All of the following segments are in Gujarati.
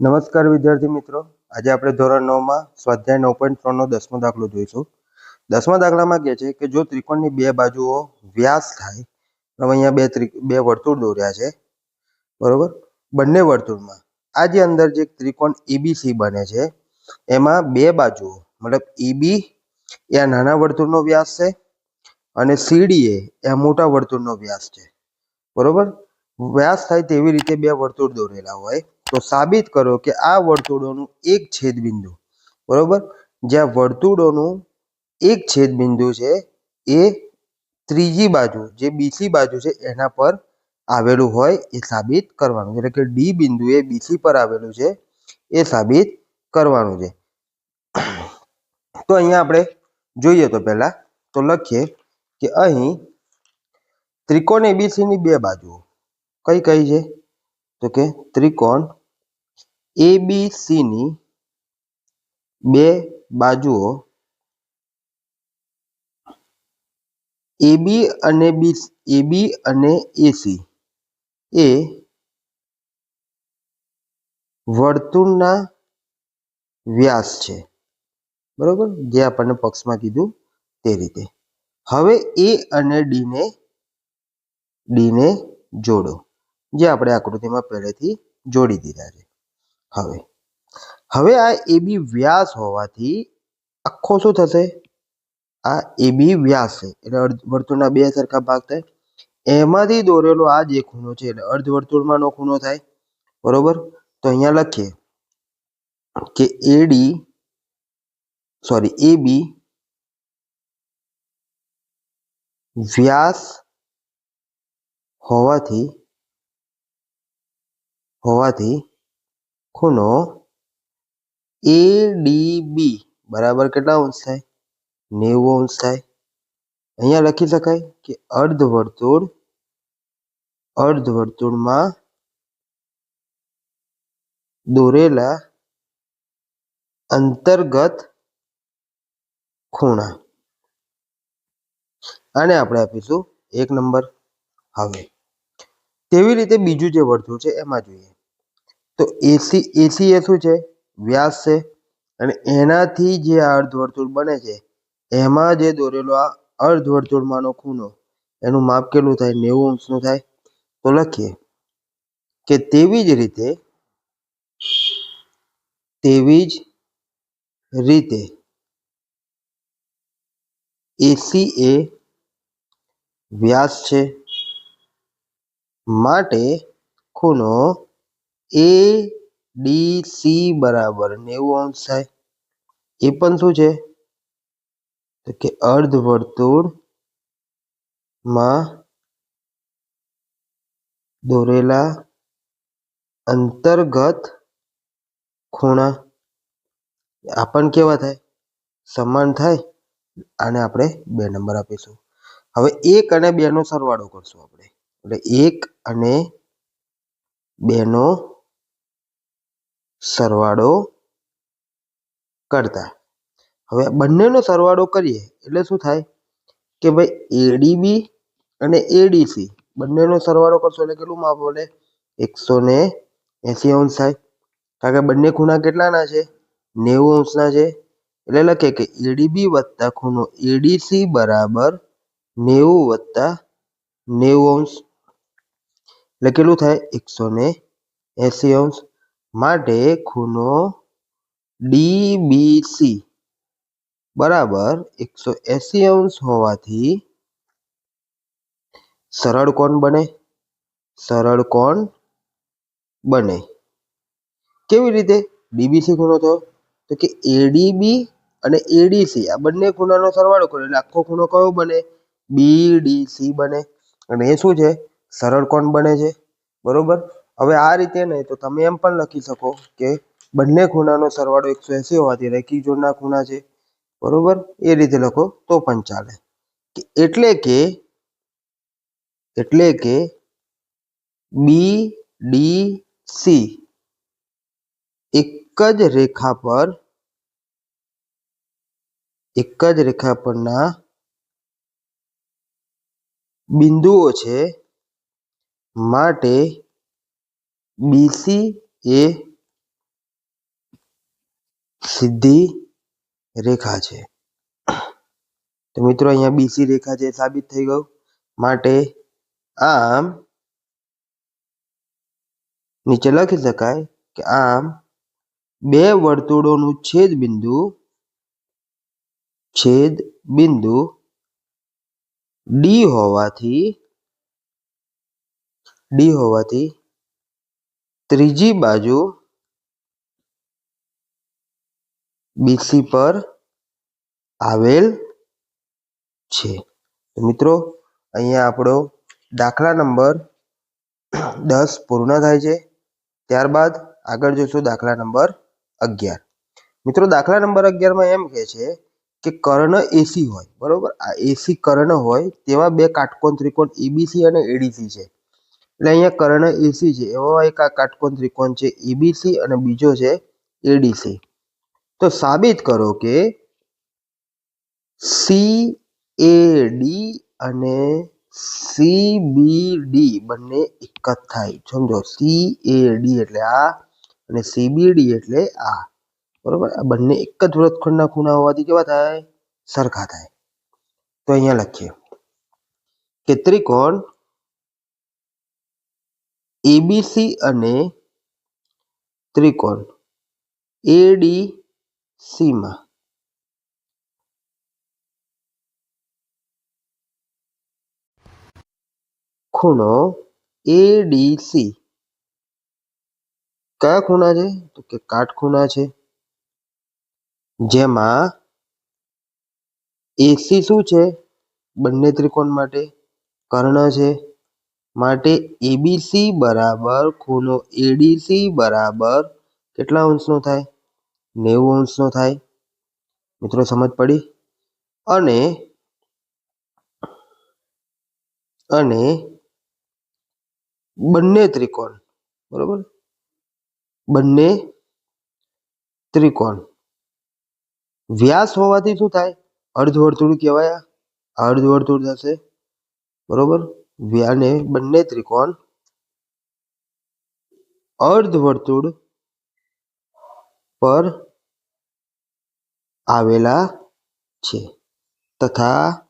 નમસ્કાર વિદ્યાર્થી મિત્રો. આજે આપણે ધોરણ નવમાં સ્વાધ્યાય નવ પોઈન્ટ ત્રણનો દસમો દાખલો જોઈશું. દસમા દાખલામાં કહે છે કે જો ત્રિકોણની બે બાજુઓ વ્યાસ થાય હવે અહીંયા બે ત્રિ, બે વર્તુળ દોર્યા છે. બરોબર? બંને વર્તુળમાં. આ જે અંદર જે ત્રિકોણ એબીસી બને છે, એમાં બે બાજુઓ, મતલબ ઈબી એ આ નાના વર્તુળનો વ્યાસ છે અને સીડી એ મોટા વર્તુળનો વ્યાસ છે. બરોબર? વ્યાસ થાય તેવી રીતે બે વર્તુળ દોરેલા હોય. તો સાબિત કરો કે આ વર્તુળોનું એક છેદબિંદુ, બરોબર? જ્યાં વર્તુળોનું એક છેદબિંદુ છે એ ત્રીજી બાજુ, જે બીસી બાજુ છે એના પર આવેલું હોય એ સાબિત કરવાનું એટલે કે ડી બિંદુ એ બીસી પર આવેલું છે એ સાબિત કરવાનું છે. તો અહીંયા આપણે જોઈએ તો પહેલા તો લખીએ કે અહીં ત્રિકોણ એબીસી ની બે બાજુઓ કઈ કઈ છે? તો કે ત્રિકોણ એબીસી ની બે બાજુઓ એબી અને બી એબી અને એસી એ વર્તુળના વ્યાસ છે. બરોબર? જે આપણને પક્ષમાં કીધું તે રીતે. હવે એ અને ડીને ને ડી ને જોડો. જે આપણે આકૃતિમાં પહેલેથી જોડી દીધા છે. હવે. હવે આ એબી વ્યાસ હોવાથી આખો શું થશે? આ એબી વ્યાસ છે. એટલે અર્ધ વર્તુળના બે સરખા ભાગ થાય. એમાંથી દોરેલો આ જે ખૂણો છે, એટલે અર્ધવર્તુળમાંનો ખૂણો થાય. બરોબર? તો અહીંયા લખીએ કે એડી સોરી એબી વ્યાસ હોવાથી હોવાથી ખૂણો બી બરાબર કેટલા અંશ થાય? નેવું અંશ થાય. અહીંયા લખી શકાય કે અર્ધવર્તુળ, અર્ધવર્તુળમાં દોરેલા અંતર્ગત ખૂણા. આને આપણે આપીશું એક નંબર. હવે તેવી રીતે બીજું જે વર્તુળ છે એમાં જોઈએ. તો એસી એસી એ શું છે? વ્યાસ છે. અને એનાથી જે અર્ધવર્તુળ બને છે, એમાં જે દોરેલો આ અર્ધવર્તુળમાંનો ખૂણો, એનું માપ કેટલું થાય? નેવું અંશનું થાય. તો લખીએ કે તેવી જ રીતે, તેવી જ રીતે એસી એ વ્યાસ છે. માટે ખૂણો એ ડી સી બરાબર. નેવું અંશ થાય. એ પણ શું છે? તો કે અર્ધવર્તુળમાં દોરેલા અંતર્ગત ખૂણા. આ પણ કેવા થાય? સમાન થાય. આને આપણે બે નંબર આપીશું. હવે એક અને બે નો સરવાળો કરશું આપણે. એટલે એક અને બે નો સરવાળો કરતા. હવે બંનેનો સરવાળો કરીએ એટલે શું થાય કે ભાઈ એડીબી અને એડીસી બંનેનો સરવાળો કરશો એટલે કેટલું માપ મળે એકસો ને એસી અંશ થાય. કારણ કે બંને ખૂણા કેટલાના છે? નેવું અંશના છે. એટલે લખે કે એડીબી વત્તા ખૂણો એડીસી બરાબર નેવું વત્તા નેવું અંશ. એટલે કેટલું થાય? એકસો ને એસી અંશ. માટે ખૂણો ડીબીસી બરાબર એકસો એસી અંશ હોવાથી સરળ કોણ બને? સરળ કોણ બને? કેવી રીતે? ડીબીસી ખૂણો થયો? તો કે એડીબી અને એડીસી આ બંને ખૂણાનો સરવાળો કર્યો એટલે આખો ખૂણો કયો બને? બીડીસી બને. અને એ શું છે? સરળ કોણ બને છે? બરોબર? હવે આ રીતે નહીં, તો તમે એમ પણ લખી શકો કે બંને ખૂણાનો સરવાળો એકસો એસી હોવાથી રેખિક જોડના ખૂણા છે, બરોબર? એ રીતે લખો, તો પણ ચાલે. એટલે કે એટલે કે બી ડી સી એક જ રેખા પર, એક જ રેખા પરના બિંદુઓ છે, માટે બીસી એ સીધી રેખા છે. તો મિત્રો, અહીંયા બીસી રેખા છે સાબિત થઈ ગયું માટે આમ નીચે લખી શકાય કે આમ બે વર્તુળોનું છેદ બિંદુ છેદ બિંદુ ડી હોવાથી ડી હોવાથી ત્રીજી બાજુ બીસી પર આવેલ છે. મિત્રો, અહીંયા આપણો દાખલા નંબર દસ પૂર્ણ થાય છે. ત્યારબાદ આગળ જોઈશું દાખલા નંબર અગિયાર. મિત્રો, દાખલા નંબર અગિયારમાં એમ કહે છે કે કર્ણ એસી હોય, બરોબર? આ એસી કર્ણ હોય તેવા બે કાટકોણ ત્રિકોણ એબીસી અને એડીસી છે. એટલે અહીંયા કર્ણ એસી છે. એવો એક આ કાટકોણ ત્રિકોણ છે. એબીસી અને બીજો છે એડીસી તો સાબિત કરો કે સી એ ડી અને સી બી ડી બંને એક જ થાય. સમજો? સી એ ડી એટલે આ અને સી બી ડી એટલે આ. બરોબર? આ બંને એક જ વૃત્તખંડના ખૂણા હોવાથી કેવા થાય? સરખા થાય. તો અહીંયા લખીએ કે ત્રિકોણ એબીસી અને ત્રિકોણ. એડીસીમાં ખૂણો એડીસી કયા ખૂણા છે? તો કે કાટખૂણા છે. જેમાં એસી શું છે? બંને ત્રિકોણ માટે કર્ણ છે. માટે એબીસી બરાબર ખૂણો એડીસી બરાબર કેટલા અંશનો થાય? નેવું અંશનો થાય. મિત્રો, સમજ પડી? અને અને બંને ત્રિકોણ, બરોબર? બંને ત્રિકોણ. વ્યાસ હોવાથી શું થાય? અર્ધવર્તુળ કહેવાય અર્ધવર્તુળ થશે. બરોબર? અને બંને ત્રિકોણ. અર્ધવર્તુળ પર આવેલા છે. તથા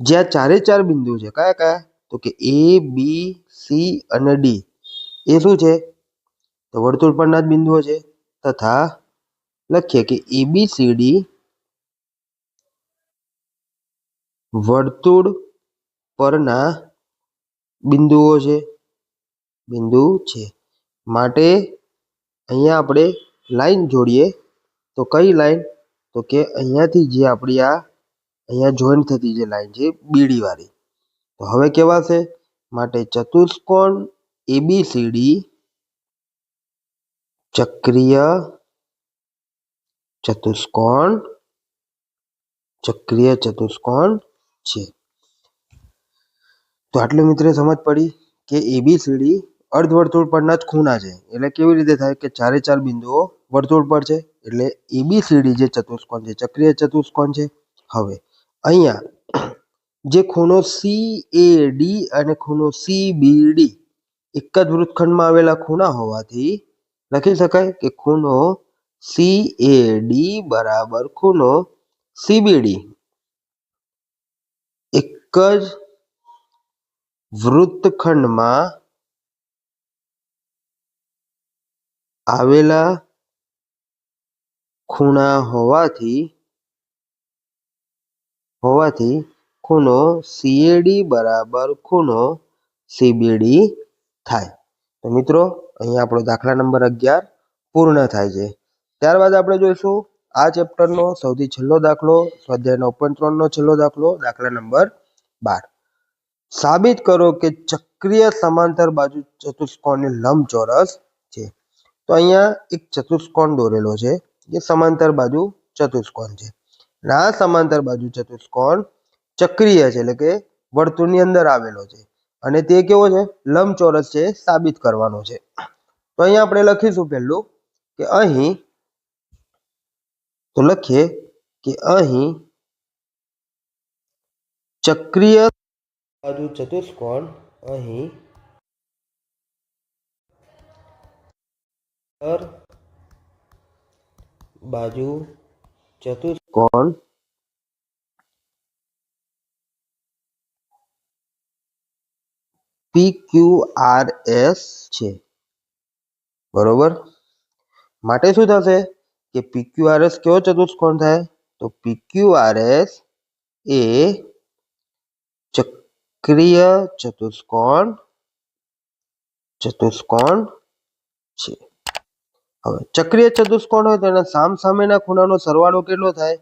જ્યાં ચારે ચાર બિંદુ છે. કયા કયા? તો કે એ, બી, સી અને ડી. એ શું છે? તો વર્તુળ પરના જ બિંદુઓ છે. તથા લખીએ કે એબીસીડી વર્તુળ પરના બિંદુઓ છે. બિંદુ છે. માટે અહીંયા આપણે લાઈન જોડીએ તો કઈ લાઈન? તો કે અહીંયાથી જે આપણી આ, અહીંયા જોઈન્ટ થતી જે લાઈન છે બીડીવાળી તો હવે કેવા છે? માટે ચતુષ્કોણ એબીસીડી ચક્રીય ચતુષ્કોણ ચક્રીય ચતુષ્કોણ છે. તો આટલું મિત્રો સમજ પડી કે એબીસીડી અર્ધવર્તુળ પરના જ ખૂણા છે. એટલે કેવી રીતે થાય કે ચારે ચાર બિંદુઓ વર્તુળ પર છે? એટલે એબીસીડી જે ચતુષ્કોણ છે, ચક્રીય ચતુષ્કોણ છે. હવે અહીંયા જે ખૂણો સી એ ડી અને ખૂણો સી બી ડી એક જ વૃત્તખંડમાં આવેલા ખૂણા હોવાથી લખી શકાય કે ખૂણો સી એ ડી બરાબર ખૂણો સીબીડી એક જ વૃત્તખંડમાં આવેલા ખૂણા હોવાથી હોવાથી ખૂણો સીએડી બરાબર ખૂણો સીબીડી થાય. તો મિત્રો, અહીંયા આપણો દાખલા નંબર અગિયાર પૂર્ણ થાય છે. ત્યારબાદ આપણે જોઈશું આ ચેપ્ટરનો સૌથી છેલ્લો દાખલો સ્વાધ્યાય નવ પોઈન્ટ ત્રણનો છેલ્લો દાખલો, દાખલા નંબર બાર. સાબિત કરો કે ચક્રીય સમાંતર બાજુ ચતુષ્કોણની લંબચોરસ છે. તો અહીંયા એક ચતુષ્કોણ દોરેલો છે, જે સમાંતર બાજુ ચતુષ્કોણ છે. આ સમાંતર બાજુ ચતુષ્કોણ ચક્રીય છે, એટલે કે વર્તુળની અંદર આવેલો છે. અને તે કેવો છે? લંબચોરસ છે, સાબિત કરવાનો છે. તો અહીંયા આપણે લખીશું પહેલું કે અહીં, તો લખીએ કે અહીં ચક્રીય બાજુ ચતુષ્કોણ અહીં બાજુ ચતુષ્કોણ પી ક્યુ આર એસ છે બરોબર માટે શું થશે કે પી ક્યુ આર એસ કેવો ચતુષ્કોણ થાય તો પી ક્યુ આર એસ એ ચક્રીય ચતુષ્કોણ ચતુષ્કોણ છે. હવે ચક્રીય ચતુષ્કોણ હોય તો એના સામ સામેના ખૂણાનો સરવાળો કેટલો થાય?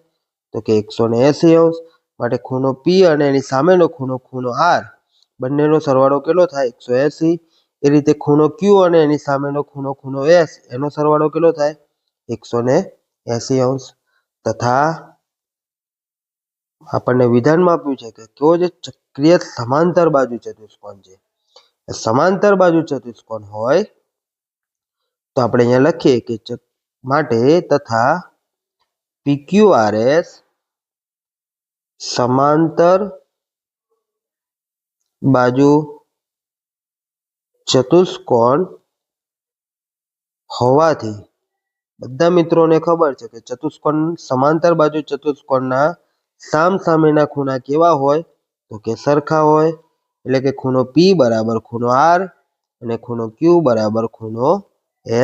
તો કે એકસો ને અંશ. માટે ખૂણો પી અને એની સામેનો ખૂણો ખૂણો આર બંનેનો સરવાળો કેટલો થાય? એકસો એસી. એ રીતે ખૂણો ક્યુ અને એની સામેનો ખૂણો ખૂણો એસ એનો સરવાળો કેટલો થાય? એકસો ને એસી અંશ. તથા આપણને વિધાનમાં આપ્યું છે કે કયો જે ચક્રીય સમાંતર બાજુ ચતુષ્કોણ છે. સમાંતર બાજુ ચતુષ્કોણ હોય તો આપણે અહીંયા લખીએ કે માટે તથા પીક્યુઆરએસ સમાંતર બાજુ ચતુષ્કોણ હોવાથી, બધા મિત્રોને ખબર છે કે ચતુષ્કોણ સમાંતર બાજુ ચતુષ્કોણના સામ સામેના ખૂણા કેવા હોય તો કે સરખા હોય, એટલે કે ખૂણો P બરાબર ખૂણો R અને ખૂણો Q બરાબર ખૂણો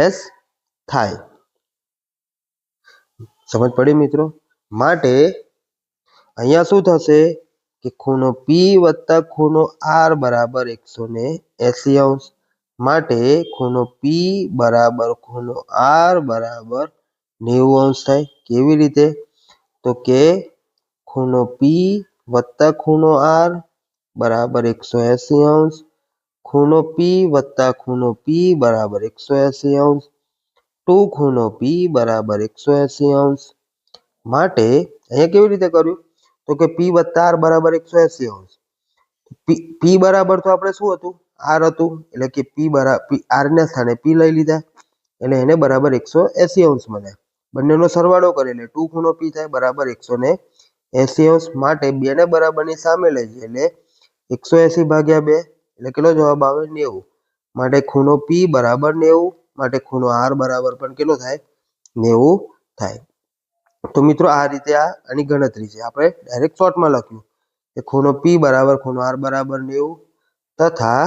S થાય. સમજ પડી મિત્રો? માટે અહીંયા શું થશે કે ખૂણો P વત્તા ખૂણો R બરાબર એકસો ને એસી અંશ. માટે ખૂણો P બરાબર ખૂણો R બરાબર નેવું અંશ થાય. કેવી રીતે? તો કે ખૂણો P વત્તા ખૂણો R બરાબર એકસો એસી અંશ. ખૂણો P વત્તા ખૂણો P બરાબર એકસો એસી અંશ. ટુ ખૂણો P બરાબર એકસો એસી અંશ. માટે અહીંયા કેવી રીતે કર્યું? તો કે P વત્તા આર બરાબર એકસો એસી અંશ. P બરાબર તો આપણે શું હતું? R હતું. એટલે કે P બરાબર R ના સ્થાને P લઈ લીધા. એટલે એને બરાબર એકસો એસી અંશ મળ્યા. બંનેનો સરવાળો કરે એટલે ટુ ખૂણો પી થાય બરાબર એકસો ને એસી અંશ માટે બે ને બરાબરની સામે લે છે એટલે એકસો એસી ભાગ્યા બે. એટલે કેટલો જવાબ આવે? નેવું. માટે ખૂણો પી બરાબર નેવું, માટે ખૂણો આર બરાબર પણ કેટલો થાય? નેવું થાય. તો મિત્રો આ રીતે આ આની ગણતરી છે. આપણે ડાયરેક્ટ શોર્ટમાં લખ્યું કે ખૂણો પી બરાબર, ખૂણો આર બરાબર નેવું તથા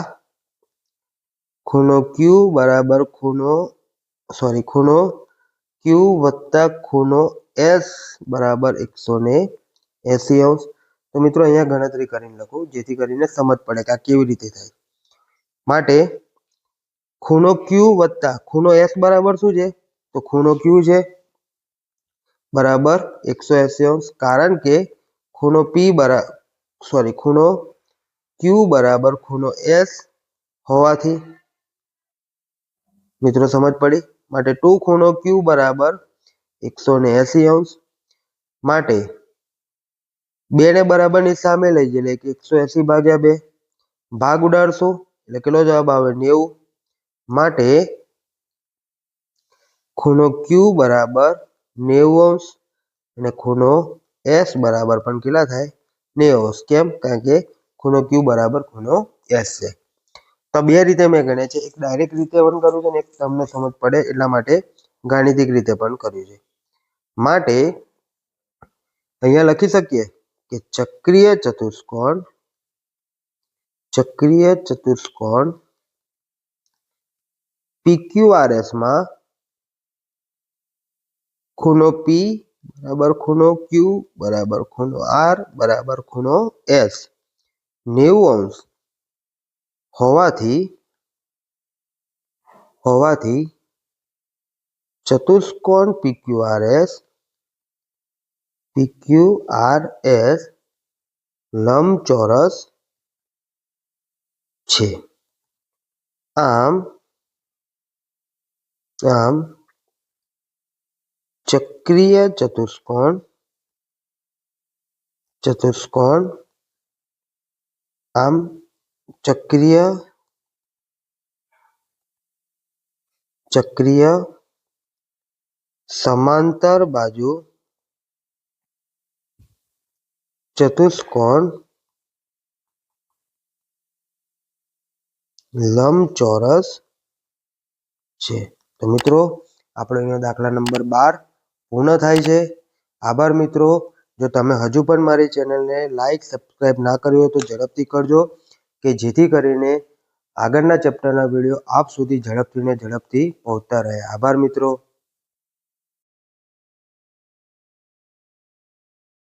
ખૂણો ક્યુ બરાબર ખૂણો સોરી ખૂણો ક્યુ વત્તા ખૂણો એસ બરાબર એકસો ને એસી અંશ તો મિત્રો અહીંયા ગણતરી કરીને લખું, જેથી કરીને સમજ પડે કે આ કેવી રીતે થાય. માટે ખૂણો ક્યુ વત્તા ખૂણો એસ બરાબર શું છે? તો ખૂણો ક્યુ છે બરાબર એકસો એસી અંશ કારણ કે ખૂણો પી બરાબર સોરી ખૂણો ક્યુ બરાબર ખૂણો એસ હોવાથી. મિત્રો સમજ પડી? માટે ટુ ખૂણો ક્યુ બરાબર એકસો ને એસી અંશ. માટે બે ને બરાબરની સામે લઈ જઈએ એટલે એકસો એસી ભાગ્યા બે. ભાગ ઉડાડશો? એટલે કેટલો જવાબ આવે? નેવું. માટે ખૂણો ક્યુ બરાબર નેવું અંશ અને ખૂણો એસ બરાબર પણ કેટલા થાય? નેવું અંશ. કેમ? કારણ કે ખૂણો ક્યુ બરાબર ખૂણો એસ છે. તો બે રીતે મેં ગણ્યા છે. એક ડાયરેક્ટ રીતે પણ કર્યું છે અને એક તમને સમજ પડે એટલા માટે ગાણિતિક રીતે પણ કર્યું છે. માટે અહીંયા લખી શકીએ? કે ચક્રીય ચતુષ્કોણ ચક્રીય ચતુષ્કોણ PQRS માં ખૂણો P બરાબર ખૂણો Q બરાબર ખૂણો R બરાબર ખૂણો S. નેવું અંશ હોવાથી હોવાથી ચતુષ્કોણ PQRS PQRS લંબચોરસ છે. આમ આમ ચક્રીય ચતુષ્કોણ ચતુષ્કોણ આમ ચક્રીય ચક્રીય સમાંતર બાજુ ચતુષ્કોણ લંબચોરસ છે. તો મિત્રો, આપણે અહીંયા દાખલા નંબર બાર પૂર્ણ થાય છે. આભાર મિત્રો. જો તમે હજુ પણ મારી ચેનલને લાઈક સબસ્ક્રાઈબ ના કર્યો હોય તો ઝડપથી કરજો કે જેથી કરીને આગળના ચેપ્ટરના વીડિયો આપ સુધી ઝડપથી ને ઝડપથી પહોંચતા રહે. આભાર મિત્રો.